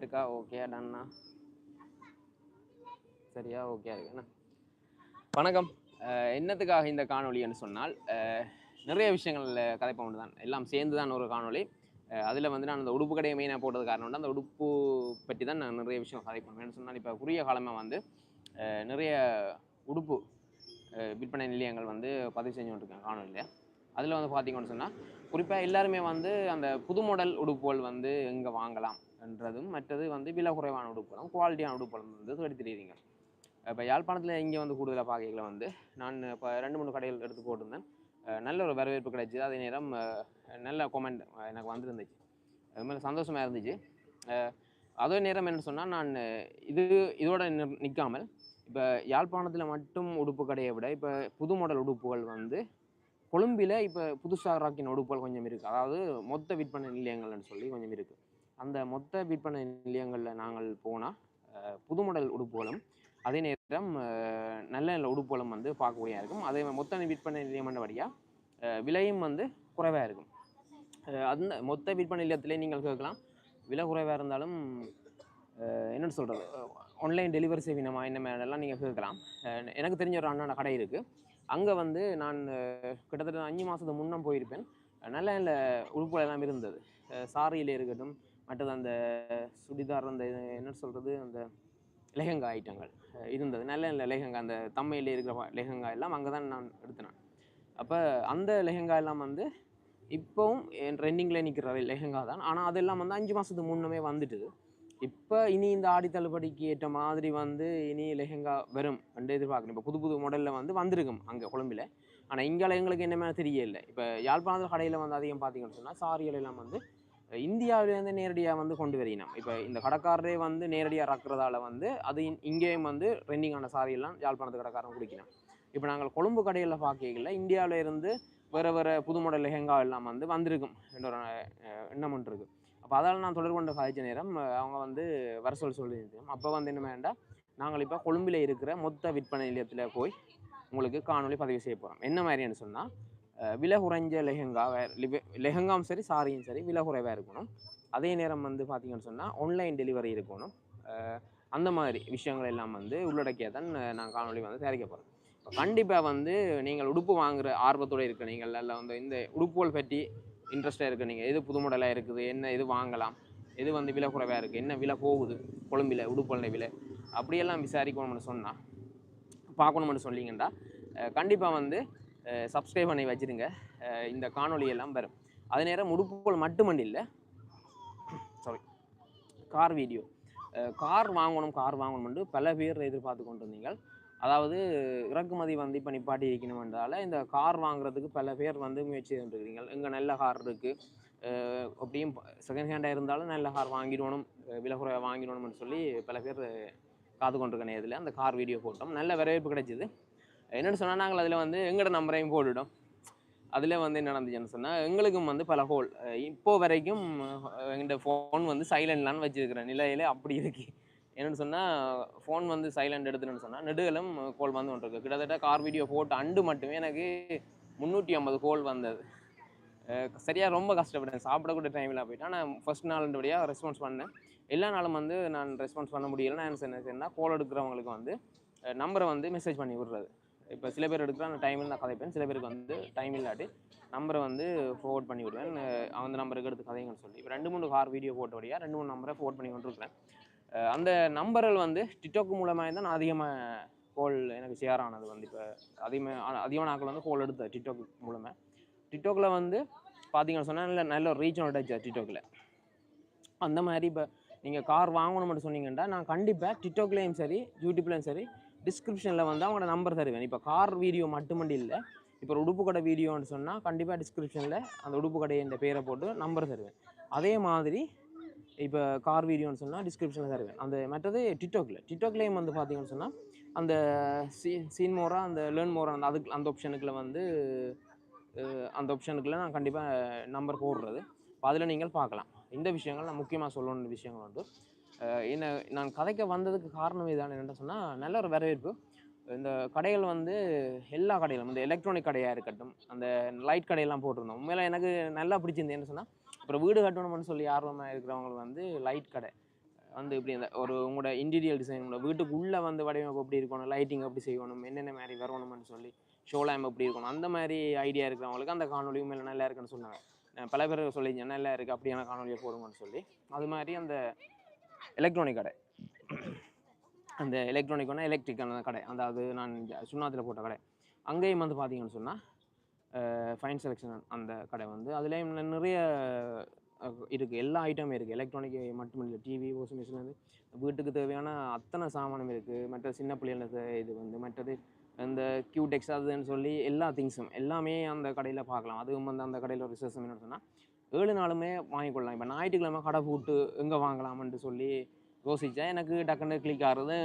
இருக்கா? ஓகே டன்னா சரியா? ஓகே இருக்குண்ணா வணக்கம். என்னத்துக்காக இந்த காணொலின்னு சொன்னால் நிறைய விஷயங்களில் கதைப்ப ஒன்று தான் எல்லாம் சேர்ந்து தான் ஒரு காணொளி. அதில் வந்து நான் அந்த உடுப்பு கடையை மெயினாக போட்டது காரணம் அந்த உடுப்பு பற்றி தான் நான் நிறைய விஷயம் கதைப்பேன் ஏன்னு சொன்னால் இப்போ குறுகிய காலமாக வந்து நிறைய உடுப்பு விற்பனை நிலையங்கள் வந்து பதிவு செஞ்சு கொண்டிருக்கேன் காணொலியில் அதில் வந்து பார்த்திங்கன்னு சொன்னால் குறிப்பாக எல்லாருமே வந்து அந்த புது மாடல் உடுப்புகள் வந்து எங்கே வாங்கலாம்? என்றதும் மற்றது வந்து விலை குறைவான உடுப்பளம் குவாலிட்டியான உடுப்புகள் வந்து தேடி இப்போ யாழ்ப்பாணத்தில் இங்கே வந்து கூடுதலாக பார்க்கல வந்து நான் இப்போ ரெண்டு மூணு கடைகள் எடுத்து போட்டிருந்தேன். நல்ல ஒரு வரவேற்பு கிடைச்சிது அதே நேரம் நல்ல கொமெண்ட் எனக்கு வந்துருந்துச்சு. அது மாதிரி சந்தோஷமாக இருந்துச்சு. அதே நேரம் என்ன சொன்னால் நான் இது இதோட நிற்காமல் இப்போ யாழ்ப்பாணத்தில் மட்டும் உடுப்பு கடையை விட இப்போ புது மாடல் உடுப்புகள் வந்து கொழும்பில் இப்போ புதுசாக ராக்கின் உடுப்புகள் கொஞ்சம் இருக்குது அதாவது மொத்த விற்பனை நிலையங்கள்னு சொல்லி கொஞ்சம் இருக்குது அந்த மொத்த விற்பனை நிலையங்களில் நாங்கள் போனால் புது மாடல் உடுப்புகளும் அதே நேரம் நல்ல நல்ல உடுப்புகளும் வந்து பார்க்கக்கூடியா இருக்கும். அதே மாதிரி மொத்த விற்பனை நிலையம் வழியாக விலையும் வந்து குறைவாக இருக்கும். அந்த மொத்த விற்பனை நிலையத்திலே நீங்கள் கேட்கலாம். விலை குறைவாக இருந்தாலும் என்னென்னு சொல்கிறது ஆன்லைன் டெலிவரி செய்வினமா என்ன மாதிரிலாம் நீங்கள் கேட்கலாம். எனக்கு தெரிஞ்ச ஒரு அண்ணான கடை இருக்குது அங்கே வந்து நான் கிட்டத்தட்ட அஞ்சு மாதத்துக்கு முன்னே போயிருப்பேன். நல்ல நல்ல உடுப்புகள் எல்லாம் இருந்தது. சாரியில் இருக்கட்டும் மற்றது அந்த சுடிதார் அந்த என்ன சொல்கிறது அந்த லெஹங்கா ஐட்டங்கள் இருந்தது. நல்ல நல்ல லெஹங்கா அந்த தம்மையில் இருக்கிற லெஹங்கா எல்லாம் அங்கே தான் நான் எடுத்தினேன் அப்போ அந்த லெஹங்கா எல்லாம் வந்து இப்போவும் ட்ரெண்டிங்கில் நிற்கிற லெஹங்கா தான். ஆனால் அதெல்லாம் வந்து அஞ்சு மாதத்துக்கு முன்னமே வந்துட்டுது. இப்போ இனி இந்த ஆடி தள்ளுபடிக்கு ஏற்ற மாதிரி வந்து இனி லெஹங்கா வரும். என்று எதிர்பார்க்கணும் இப்போ புது புது மாடலில் வந்து வந்திருக்கும் அங்கே கொழும்பில். ஆனால் இங்கே எங்களுக்கு என்னமே தெரியல. இப்போ யாழ்ப்பாணத்தில் கடையில் வந்து அதிகம் பார்த்தீங்கன்னு சொன்னால் சாரிகள் எல்லாம் வந்து இந்தியாவிலேருந்து நேரடியாக வந்து கொண்டு வரையினோம் இப்போ இந்த கடைக்காரரே வந்து நேரடியாக இறக்குறதால வந்து அது இங்கேயும் வந்து ட்ரெண்டிங்கான சாரியெல்லாம் யாழ்ப்பாணத்து கடைக்காரன் குடிக்கணும் இப்போ நாங்கள் கொழும்பு கடையில் பார்க்கல இந்தியாவில் இருந்து வேறு வேறு புது மாடல் லெஹெங்கா எல்லாம் வந்து வந்திருக்கும். என்ற ஒரு எண்ணம் ஒன்று இருக்குது அப்போ அதால் நான் தொடர்பு கொண்ட காய்ச்ச நேரம் அவங்க வந்து வர சொல்லி சொல்லியிருக்கோம் அப்போ வந்து என்ன வேண்டாம் நாங்கள் இப்போ கொழும்பில் இருக்கிற மொத்த விற்பனை நிலையத்தில் போய் உங்களுக்கு காணொலி பதிவு செய்ய போகிறோம் என்ன மாதிரின்னு சொன்னால் விலை குறைஞ்ச லெஹங்கா லெஹங்காவும் சரி சாரியும் சரி விலை குறைவாக இருக்கணும். அதே நேரம் வந்து பார்த்தீங்கன்னு சொன்னால் ஆன்லைன் டெலிவரி இருக்கணும். அந்த மாதிரி விஷயங்கள் எல்லாம் வந்து உள்ளடக்கிய தான் நான் காணொலி வந்து தயாரிக்க போகிறேன் இப்போ கண்டிப்பாக வந்து நீங்கள் உடுப்பு வாங்குகிற ஆர்வத்தோடு இருக்க நீங்கள் இல்லை வந்து இந்த உடுப்புகள் பற்றி இன்ட்ரெஸ்ட்டாக இருக்க நீங்கள் எது புது மாடலாக இருக்குது என்ன இது வாங்கலாம் எது வந்து விலை குறைவாக இருக்குது என்ன விலை போகுது கொழும்பில் உடுப்புகளுடைய விலை அப்படியெல்லாம் விசாரிக்கணும்னு சொன்னால் பார்க்கணும்னு சொன்னீங்கன்னா கண்டிப்பாக வந்து சப்ஸ்கிரைப் பண்ணி வச்சுருங்க. இந்த காணொளி எல்லாம் வரும். அதே நேரம் உடுப்புகள் மட்டுமண்டி இல்லை. சாரி கார் வீடியோ கார் வாங்கணும் கார் வாங்கணும்னு பல பேர் எதிர்பார்த்து கொண்டு இருந்தீங்க அதாவது இறக்குமதி வந்து இப்போ நிப்பாட்டி இருக்கணுமென்றால இந்த கார் வாங்குறதுக்கு பல பேர் வந்து முயற்சி பண்ணிருக்கீங்க இங்கே நல்ல கார் இருக்குது அப்படியும் செகண்ட் ஹேண்டாக இருந்தாலும் நல்ல கார் வாங்கிடணும் அஹ் விலை குறைவாக வாங்கிடணும்னு சொல்லி பல பேர் காத்து கொண்டிருக்க நேரத்தில் அந்த கார் வீடியோ போட்டோம். நல்ல வரவேற்பு கிடைச்சிது. என்னென்னு சொன்னால் நாங்கள் அதில் வந்து எங்களோட நம்பரையும் போட்டுவிட்டோம் அதில் வந்து என்ன நடந்துச்சுன்னு சொன்னால் எங்களுக்கும் வந்து பல ஹோல் இப்போ வரைக்கும் எங்கள்கிட்ட ஃபோன் வந்து சைலண்ட்லான்னு வச்சுருக்கிற நிலையில அப்படி இருக்கு. என்னென்னு சொன்னால் ஃபோன் வந்து சைலண்ட் எடுத்துன்னு சொன்னால் நெடுகலும் கோல் வந்து கொண்டிருக்கு கிட்டத்தட்ட கார் வீடியோ போட்டு அண்டு மட்டுமே எனக்கு முந்நூற்றி ஐம்பது கோல் வந்தது. சரியாக ரொம்ப கஷ்டப்பட்டேன். சாப்பிடக்கூட டைமில் போயிட்டு ஆனால் ஃபஸ்ட் நாளுன்றபடியாக ரெஸ்பான்ஸ் பண்ணேன். எல்லா நாளும் வந்து நான் ரெஸ்பான்ஸ் பண்ண முடியல நான் என்ன சொன்னேன் கோல் எடுக்கிறவங்களுக்கு வந்து நம்பரை வந்து மெசேஜ் பண்ணி விடுறது. இப்போ சில பேர் எடுக்கிற அந்த டைமில் நான் கதைப்பேன். சில பேருக்கு வந்து டைம் இல்லாட்டி நம்பரை வந்து ஃபோர்ட் பண்ணி விடுவேன். அந்த நம்பருக்கு எடுத்து கதைங்கன்னு சொல்லி. இப்போ ரெண்டு மூணு கார் வீடியோ போட்டபடியாக ரெண்டு மூணு நம்பரை ஃபோர்ட் பண்ணி கொண்டிருக்கிறேன் அந்த நம்பர்கள் வந்து டிக்டாக் மூலமாக தான் நான் அதிகமாக கோல் எனக்கு ஷேர் ஆனது வந்து இப்போ அதிகமாக அதிகமான நாட்கள் வந்து கோல் எடுத்தேன் டிக்டாக் மூலமாக டிக்டாக்ல வந்து பார்த்தீங்கன்னு சொன்னால் நல்ல நல்ல ஒரு ரீச் டச் டிக்டாக்ல அந்த மாதிரி இப்போ நீங்கள் கார் வாங்கணும்னு சொன்னீங்கன்னா நான் கண்டிப்பாக டிக்டாக்லேயும் சரி யூடியூப்லேயும் சரி டிஸ்கிரிப்ஷனில் வந்து அவங்களோட நம்பர் தருவேன். இப்போ கார் வீடியோ மட்டுமண்டி இல்லை. இப்போ ஒரு உடுப்பு கடை வீடியோன்னு சொன்னால் கண்டிப்பாக டிஸ்கிரிப்ஷனில் அந்த உடுப்பு கடையின் பேரை போட்டு நம்பர் தருவேன். அதே மாதிரி இப்போ கார் வீடியோன்னு சொன்னால் டிஸ்கிரிப்ஷனில் தருவேன். அந்த மற்றது டிக்டாக்ல டிக்டாக்லேயும் வந்து பார்த்தீங்கன்னு சொன்னால் அந்த சீ சீன் மோரா அந்த லேர்ன் மோரா அந்த அதுக்கு அந்த ஆப்ஷனுக்குள்ள வந்து அந்த ஆப்ஷனுக்குள்ள நான் கண்டிப்பாக நம்பர் போடுறது. அதில் நீங்கள் பார்க்கலாம். இந்த விஷயங்கள் நான் முக்கியமாக சொல்லணுன்ற விஷயங்கள் வந்து என்ன நான் கதைக்க வந்ததுக்கு காரணம் இதான் என்னென்னு சொன்னால் நல்ல ஒரு வரவேற்பு. இந்த கடைகள் வந்து எல்லா கடைகளும் இந்த எலக்ட்ரானிக் கடையாக இருக்கட்டும் அந்த லைட் கடையெல்லாம் போட்டிருந்தோம். உண்மையில எனக்கு நல்லா பிடிச்சிருந்தது என்ன சொன்னால் அப்புறம் வீடு கட்டணும்னு சொல்லி ஆர்வமாக இருக்கிறவங்க வந்து லைட் கடை. வந்து இப்படி இந்த ஒரு உங்களோட இன்டீரியல் டிசைன் உங்களோட வீட்டுக்குள்ளே வந்து வடிவமைப்பு எப்படி இருக்கணும் லைட்டிங் எப்படி செய்யணும் என்னென்ன மாதிரி வரணும்னு சொல்லி ஷோ லேம்ப் எப்படி இருக்கணும் அந்த மாதிரி ஐடியா இருக்கிறவங்களுக்கு அந்த காணொலியும் மேலே நல்லா இருக்குன்னு சொன்னாங்க. பல பேர் சொல்லியிருந்தேன் நல்லா இருக்குது அப்படியான காணொலியை போடுங்கன்னு சொல்லி. அது மாதிரி அந்த எலக்ட்ரானிக் கடை. அந்த எலக்ட்ரானிக்கான எலக்ட்ரிக்கான கடை. அதாவது நான் சுண்ணாத்தில் போட்ட கடை. அங்கேயும் வந்து பார்த்தீங்கன்னு சொன்னால் ஃபைன் செலெக்ஷன் அந்த கடை வந்து. அதுலேயும் நிறைய இருக்குது எல்லா ஐட்டமும் இருக்குது எலக்ட்ரானிக் மட்டும் இல்லை டிவி வாஷிங் மிஷின் வந்து வீட்டுக்கு தேவையான அத்தனை சாமானும் இருக்குது மற்ற சின்ன பிள்ளைகளுக்கு இது வந்து மற்றது இந்த கியூடெக்ஸ் அதுன்னு சொல்லி எல்லா திங்ஸும் எல்லாமே அந்த கடையில் பார்க்கலாம். அதுவும் வந்து அந்த கடையில் ஒரு விசேஷம் என்னன்னு சொன்னால் ஏழு நாளுமே வாங்கிக்கொள்ளலாம் இப்போ ஞாயிற்றுக்கிழமை கடை போட்டு எங்கே வாங்கலாம்னு சொல்லி யோசித்தா எனக்கு டக்குன்னு கிளிக் ஆகிறது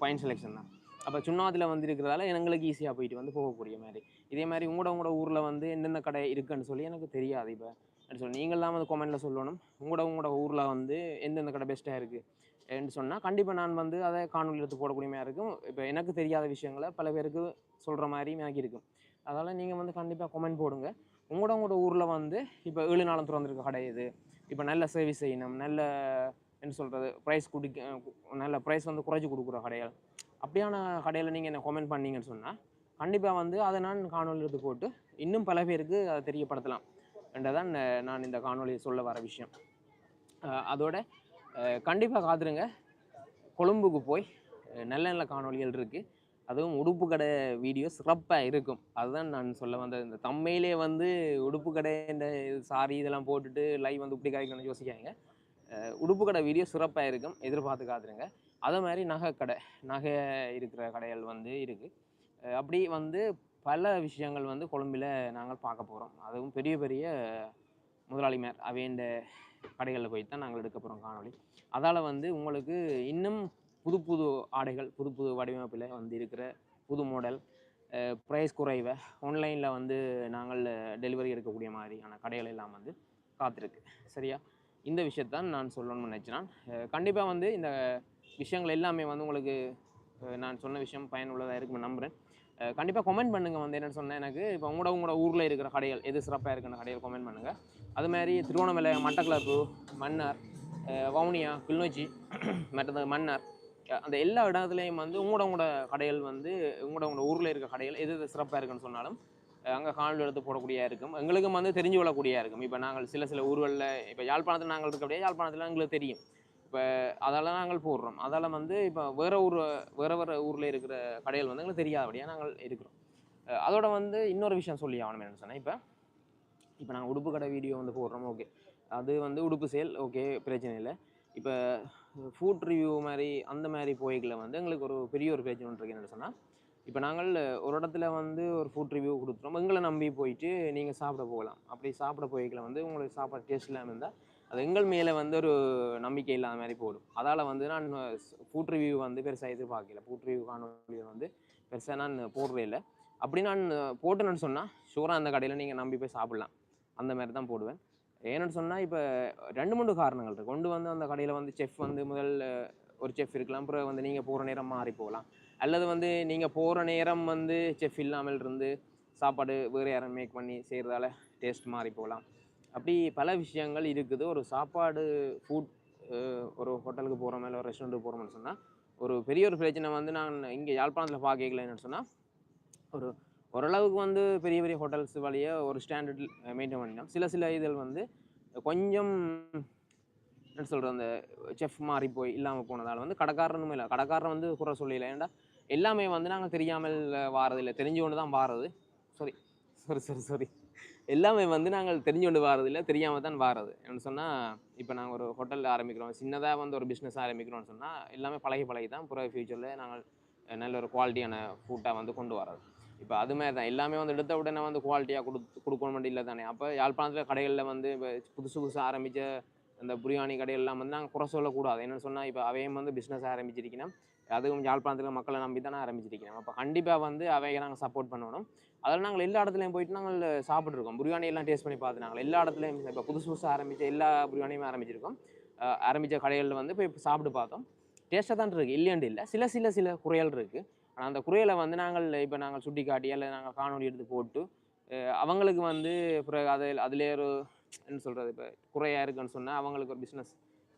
பாயிண்ட் செலெக்ஷன் தான். அப்போ சுண்ணாத்தில் வந்து இருக்கிறதால எங்களுக்கு ஈஸியாக போயிட்டு வந்து போகக்கூடிய மாதிரி. இதே மாதிரி உங்களோட உங்களோட ஊரில் வந்து எந்தெந்த கடை இருக்குன்னு சொல்லி எனக்கு தெரியாது இப்போ. அப்படி சொல்லி நீங்களாம் வந்து கமெண்ட்டில் சொல்லணும். உங்களோட உங்களோட ஊரில் வந்து எந்தெந்த கடை பெஸ்ட்டாக இருக்குது என்று சொன்னால் கண்டிப்பாக நான் வந்து அதை காணொலி எடுத்து போடக்கூடிய மாதிரி இருக்கும். இப்போ எனக்கு தெரியாத விஷயங்களை பல பேருக்கு சொல்கிற மாதிரி எனக்கு இருக்கும் அதனால் நீங்கள் வந்து கண்டிப்பாக கமெண்ட் போடுங்க. உங்களோட உங்களோட ஊரில் வந்து இப்போ ஏழு நாளும் திறந்துருக்க கடை இது இப்போ நல்ல சர்வீஸ் செய்யணும் நல்ல என்ன சொல்கிறது ப்ரைஸ் குடிக்க நல்ல ப்ரைஸ் வந்து குறைச்சி கொடுக்குற கடைகள். அப்படியான கடையில் நீங்கள் என்ன கமெண்ட் பண்ணீங்கன்னு சொன்னால் கண்டிப்பாக வந்து அதை நான் காணொலி எடுத்து போட்டு இன்னும் பல பேருக்கு அதை தெரியப்படுத்தலாம் என்றதான் நான் இந்த காணொலியை சொல்ல வர விஷயம். அதோட கண்டிப்பாக காத்துருங்க. கொழும்புக்கு போய் நல்ல நல்ல காணொளிகள் இருக்குது அதுவும் உடுப்பு கடை வீடியோ சிறப்பாக இருக்கும். அதுதான் நான் சொல்ல வந்தது. இந்த தம்மையிலே வந்து உடுப்பு கடை இந்த சாரி இதெல்லாம் போட்டுட்டு லைவ் வந்து இப்படி கிடைக்கணும்னு யோசிக்காங்க உடுப்பு கடை வீடியோ சிறப்பாக இருக்கும். எதிர்பார்த்து காத்துருங்க அதே மாதிரி நகை கடை நகை இருக்கிற கடைகள் வந்து இருக்குது அப்படி வந்து பல விஷயங்கள் வந்து கொழும்பில் நாங்கள் பார்க்க போகிறோம் அதுவும் பெரிய பெரிய முதலாளிமார் அவைண்ட கடைகளில் போய் தான் நாங்கள் எடுக்க போகிறோம் காணொளி. அதால் வந்து உங்களுக்கு இன்னும் புது புது ஆடைகள் புது புது வடிவமைப்பில் வந்து இருக்கிற புது மாடல் ப்ரைஸ் குறைவை ஆன்லைனில் வந்து நாங்கள் டெலிவரி எடுக்கக்கூடிய மாதிரியான கடைகள் எல்லாம் வந்து காத்திருக்கு. சரியா? இந்த விஷயத்தான் நான் சொல்லணும்னு நினச்சினான் கண்டிப்பாக வந்து இந்த விஷயங்கள் எல்லாமே வந்து உங்களுக்கு நான் சொன்ன விஷயம் பயனுள்ளதாக இருக்குன்னு நம்புகிறேன் கண்டிப்பாக கமெண்ட் பண்ணுங்கள் வந்து என்னென்னு சொன்னேன் எனக்கு இப்போ உங்களோட உங்களோட ஊரில் இருக்கிற கடைகள் எது சிறப்பாக இருக்குன்னு கடைகள் கமெண்ட் பண்ணுங்கள் அது மாதிரி திருவண்ணாமலை மட்டக்களப்பு மன்னார் வவுனியா கிளிநொச்சி மற்றது மன்னார் அந்த எல்லா இடத்துலையும் வந்து உங்களோட உங்களோட கடைகள் வந்து உங்களோட உங்களோட ஊரில் இருக்க கடைகள் எது எது சிறப்பாக இருக்குன்னு சொன்னாலும் அங்கே காணொலி எடுத்து போடக்கூடியா இருக்கும். எங்களுக்கும் வந்து தெரிஞ்சு கொள்ளக்கூடியா இருக்கும். இப்போ நாங்கள் சில சில ஊர்களில் இப்போ யாழ்ப்பாணத்தில் நாங்கள் இருக்கக்கூடிய யாழ்ப்பாணத்தில் எங்களுக்கு தெரியும். இப்போ அதெல்லாம் நாங்கள் போடுறோம். அதால் வந்து இப்போ வேறு ஊர் வேறு வேறு ஊரில் இருக்கிற கடைகள் வந்து எங்களுக்கு தெரியாதபடியாக நாங்கள் இருக்கிறோம் அதோட வந்து இன்னொரு விஷயம் சொல்லி ஆகணும் என்ன சொன்னேன் இப்போ இப்போ நாங்கள் உடுப்பு கடை வீடியோ வந்து போடுறோம். ஓகே. அது வந்து உடுப்பு சேல். ஓகே. பிரச்சனை இல்லை. இப்போ ஃபுட் ரிவ்யூ மாதிரி அந்த மாதிரி போய்களை வந்து எங்களுக்கு ஒரு பெரிய ஒரு பேஜ் ஒன்று இருக்கு. என்ன சொன்னால் இப்போ நாங்கள் ஒரு இடத்துல வந்து ஒரு ஃபுட் ரிவ்யூ கொடுத்துருவோம் எங்களை நம்பி போயிட்டு நீங்கள் சாப்பிட போகலாம். அப்படி சாப்பிட போய்களை வந்து உங்களுக்கு சாப்பாடு டேஸ்ட் இல்லாமல் இருந்தால் அது எங்கள் மேலே வந்து ஒரு நம்பிக்கை இல்லாத மாதிரி போடும் அதால் வந்து நான் ஃபுட் ரிவ்யூ வந்து பெருசாக எதிர்பார்க்கல. ஃபுட் ரிவ்யூ காணொலியை வந்து பெருசாக நான் போடுறே இல்லை. அப்படி நான் போட்டேன்னு சொன்னால் ஷூராக அந்த கடையில் நீங்கள் நம்பி போய் சாப்பிட்லாம். அந்த மாதிரி தான் போடுவேன். ஏன்னு சொன்னால் இப்போ ரெண்டு மூணு காரணங்கள் இருக்குது கொண்டு வந்து அந்த கடையில் வந்து செஃப் வந்து முதல் ஒரு செஃப் இருக்கலாம். அப்புறம் வந்து நீங்கள் போகிற நேரம் மாறி போகலாம். அல்லது வந்து நீங்கள் போகிற நேரம் வந்து செஃப் இல்லாமல் இருந்து சாப்பாடு வேறு யாரும் மேக் பண்ணி செய்கிறதால டேஸ்ட் மாறி போகலாம். அப்படி பல விஷயங்கள் இருக்குது. ஒரு சாப்பாடு ஃபுட் ஒரு ஹோட்டலுக்கு போகிற மேலே ஒரு ரெஸ்டாரண்ட்டுக்கு போகிறோம்னு சொன்னால் ஒரு பெரிய ஒரு பிரச்சனை வந்து நான் இங்கே யாழ்ப்பாணத்தில் பார்க்கல சொன்னால் ஒரு ஓரளவுக்கு வந்து பெரிய பெரிய ஹோட்டல்ஸ் வழியே ஒரு ஸ்டாண்டர்ட் மெயின்டைன் பண்ணிட்டோம். சில சில இதில் வந்து கொஞ்சம் என்ன சொல்கிறது அந்த செஃப் மாறி போய் இல்லாமல் போனதால் வந்து கடைக்காரனுமே இல்லை. கடைக்காரன் வந்து குறை சொல்லல. ஏன்டா எல்லாமே வந்து நாங்கள் தெரியாமல் வாரதில்லை. தெரிஞ்சு கொண்டு தான் வாரது. சாரி சாரி சாரி சாரி எல்லாமே வந்து நாங்கள் தெரிஞ்சு கொண்டு வாரதில்லை. தெரியாமல் தான் வாரது. என்ன சொன்னால் இப்போ நாங்கள் ஒரு ஹோட்டலில் ஆரம்பிக்கிறோம். சின்னதாக வந்து ஒரு பிஸ்னஸ் ஆரம்பிக்கிறோம்னு சொன்னால் எல்லாமே பழகி பழகி தான் புற ஃபியூச்சரில் நாங்கள் நல்ல ஒரு குவாலிட்டியான ஃபுட்டாக வந்து கொண்டு வரது இப்போ அது மாதிரி தான் எல்லாமே வந்து எடுத்த உடனே வந்து குவாலிட்டியாக கொடுத்து கொடுக்கணும் இல்லை தானே அப்போ யாழ்ப்பாணத்தில் கடைகளில் வந்து இப்போ புதுசு புதுசாக ஆரம்பித்த அந்த பிரியாணி கடையெல்லாம் வந்து நாங்கள் குறை சொல்லக்கூடாது. என்னென்னு சொன்னால் இப்போ அவையும் வந்து பிஸ்னஸ் ஆரம்பிச்சிருக்கணும். அதுவும் யாழ்ப்பாணத்தில் மக்களை நம்பி தானே ஆரம்பிச்சிருக்கணும். அப்போ கண்டிப்பாக வந்து அவையை நாங்கள் சப்போர்ட் பண்ணணும். அதில் நாங்கள் எல்லா இடத்துலையும் போயிட்டு நாங்கள் சாப்பிட்ருக்கோம் பிரியாணி எல்லாம் டேஸ்ட் பண்ணி பார்த்து நாங்கள் எல்லா இடத்துலையும் இப்போ புதுசு புதுசாக ஆரம்பித்த எல்லா பிரியாணியுமே ஆரம்பிச்சிருக்கோம். ஆரம்பித்த கடைகளில் வந்து போய் சாப்பிட்டு பார்த்தோம். டேஸ்ட்டாக தான் இருக்குது இல்லையாண்டு இல்லை. சில சில சில குறைகள் இருக்குது ஆனால் அந்த குறைகளை வந்து நாங்கள் இப்போ நாங்கள் சுட்டி காட்டி அல்லது நாங்கள் காணொலி எடுத்து போட்டு அவங்களுக்கு வந்து பிறகு அதில் அதிலே ஒரு என்ன சொல்கிறது இப்போ குறையாக இருக்குன்னு சொன்னால் அவங்களுக்கு ஒரு பிஸ்னஸ்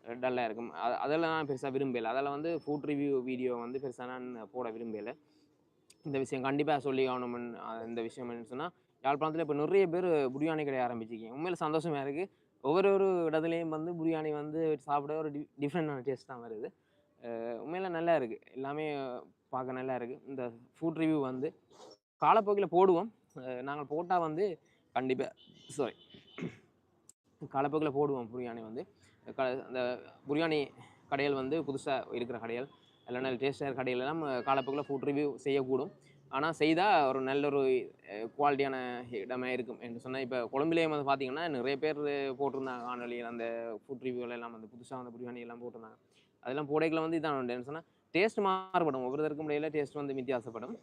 டல்லாக இருக்கும். அது அதெல்லாம் நான் பெருசாக விரும்பலை. அதில் வந்து ஃபுட் ரிவ்யூ வீடியோ வந்து பெருசாக நான் போட விரும்பலை. இந்த விஷயம் கண்டிப்பாக சொல்லி ஆகணும்னு இந்த விஷயம் என்னன்னு சொன்னால் யாழ்ப்பாணத்தில் இப்போ நிறைய பேர் பிரியாணி கடை ஆரம்பிச்சிருக்கீங்க. உண்மையில் சந்தோஷமாக இருக்குது ஒவ்வொரு ஒரு இடத்துலையும் வந்து பிரியாணி வந்து சாப்பிட ஒரு டி டிஃப்ரெண்டான டேஸ்ட் தான் வருது. உண்மையில் நல்லா இருக்குது எல்லாமே பார்க்க நல்லா இருக்குது இந்த ஃபுட் ரிவ்யூ வந்து காலப்போக்கில் போடுவோம். நாங்கள் போட்டால் வந்து கண்டிப்பாக சாரி காலப்போக்கில் போடுவோம் பிரியாணி வந்து. க அந்த பிரியாணி கடைகள் வந்து புதுசாக இருக்கிற கடைகள் இல்லைன்னா டேஸ்டாக கடைகள் எல்லாம் காலப்போக்கில் ஃபுட் ரிவ்யூ செய்யக்கூடும். ஆனால் செய்தால் ஒரு நல்ல ஒரு குவாலிட்டியான இடமே இருக்கும் என்று சொன்னால் இப்போ கொழம்புலேயே வந்து பார்த்திங்கன்னா நிறைய பேர் போட்டிருந்தாங்க காணொலியில் அந்த ஃபுட் ரிவ்யூலாம் எல்லாம் வந்து புதுசாக அந்த பிரியாணி எல்லாம் போட்டிருந்தாங்க. அதெல்லாம் போடைகளை வந்து இதான் என்ன சொன்னால் டேஸ்ட் மாறுபடும். ஒவ்வொருத்தருக்கும் இடையில டேஸ்ட் வந்து வித்தியாசப்படும்.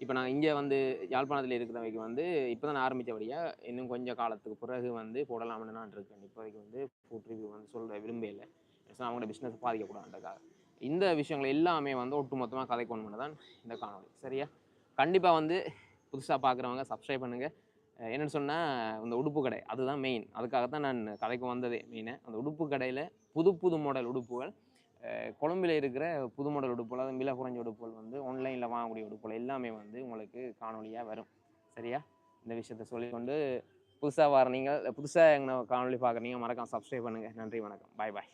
இப்போ நான் இங்கே வந்து யாழ்ப்பாணத்தில் இருக்கிறவைக்கு வந்து இப்போ தான் ஆரம்பித்தபடியாக இன்னும் கொஞ்சம் காலத்துக்கு பிறகு வந்து போடலாம்னு நான் இருக்கேன். இப்போதைக்கு வந்து ஃபுட் ரிவ்யூ வந்து சொல்கிற விரும்பல அவங்களோட பிஸ்னஸ் பாதிக்கக்கூடாதுக்காக இந்த விஷயங்கள் எல்லாமே வந்து ஒட்டுமொத்தமாக கதைக்கொண்டு தான் இந்த காணொளி. சரியா? கண்டிப்பாக வந்து புதுசாக பார்க்குறவங்க சப்ஸ்கிரைப் பண்ணுங்கள் என்னென்னு சொன்னால் இந்த உடுப்பு கடை அதுதான் மெயின் அதுக்காக தான் நான் கதைக்கு வந்ததே மெயினாக அந்த உடுப்பு கடையில் புது புது மாடல் உடுப்புகள் கொழம்பில் இருக்கிற புது மாடல் உடுப்புகள் அது விலை குறைஞ்ச உடுப்புகள் வந்து ஆன்லைனில் வாங்கக்கூடிய உடுப்புகள் எல்லாமே வந்து உங்களுக்கு காணொலியாக வரும். சரியா? இந்த விஷயத்த சொல்லிக்கொண்டு புதுசாக வர நீங்கள் புதுசாக எங்கள் காணொலி பார்க்குறீங்க மறக்காம சப்ஸ்கிரைப் பண்ணுங்கள் நன்றி வணக்கம். பாய் பாய்